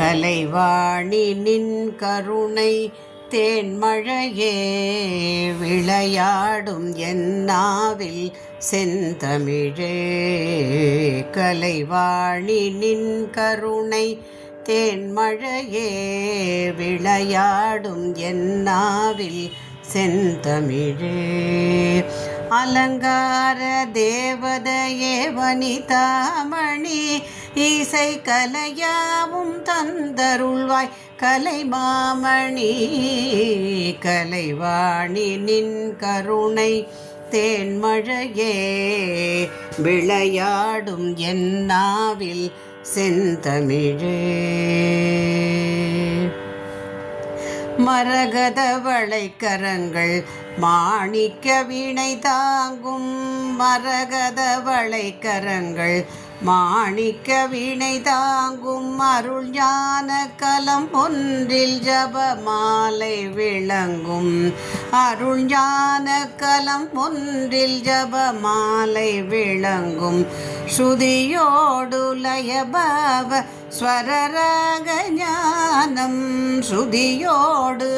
கலைவாணி நின் கருணை தேன்மழையே விளையாடும் என்னாவில் செந்தமிழே. கலைவாணி நின் கருணை தேன்மழையே விளையாடும் என்னாவில் செந்தமிழே. அலங்கார தேவதையே வனிதாமணி இசை கலையாவும் தந்தருள்வாய். கலை மாமணி கலைவாணி நின் கருணை. தேன்மழையே விளையாடும் என்னாவில் செந்தமிழே. மரகத வளைக்கரங்கள் மாணிக்க வினை தாங்கும். மரகத வளைக்கரங்கள் மாணிக்க வினை தாங்கும் அருள் ஞான கலம் ஒன்றில் ஜப மாலை விளங்கும். அருள் ஞான கலம் ஒன்றில் ஜப மாலை விளங்கும். ஸ்ருதியோடு ஸ்வரராக ஞானம். ஸ்ருதியோடு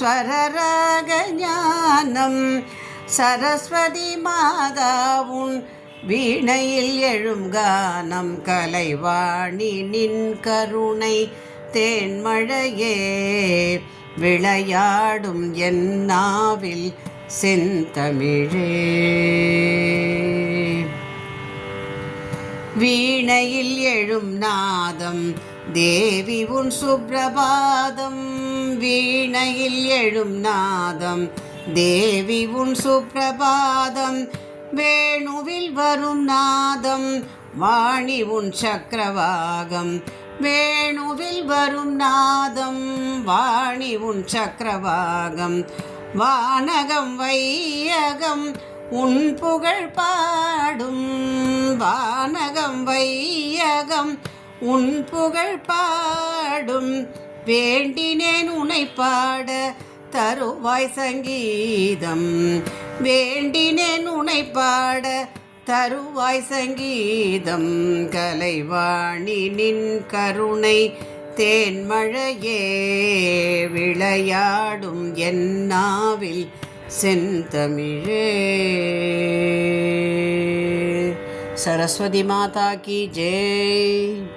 ஸ்வரராக ஞானம். சரஸ்வதி மாதாவுன் வீணையில் எழும் கானம் கலைவாணி நின் கருணை தேன்மழையே விளையாடும் என் நாவில் செந்தமிழே. வீணையில் எழும் நாதம் தேவி உன் சுப்ரபாதம் வீணையில் எழும் நாதம் தேவி உன் சுப்ரபாதம் வேணுவில் வரும் நாதம் வாணி உன் சக்கரவாகம். வேணுவில் வரும் நாதம் வாணி உன் சக்கரவாகம். வானகம் வையகம் உன் புகழ் பாடும். வானகம் வையகம் உன் புகழ் பாடும். வேண்டினேன் உனை பாட தருவாய் சங்கீதம். வேண்டினேன் உனை பாட தருவாய் சங்கீதம் கலைவாணி நின் கருணை தேன்மழையே விளையாடும் என்னாவில் செந்தமிழே. சரஸ்வதி மாதா கி ஜெய்.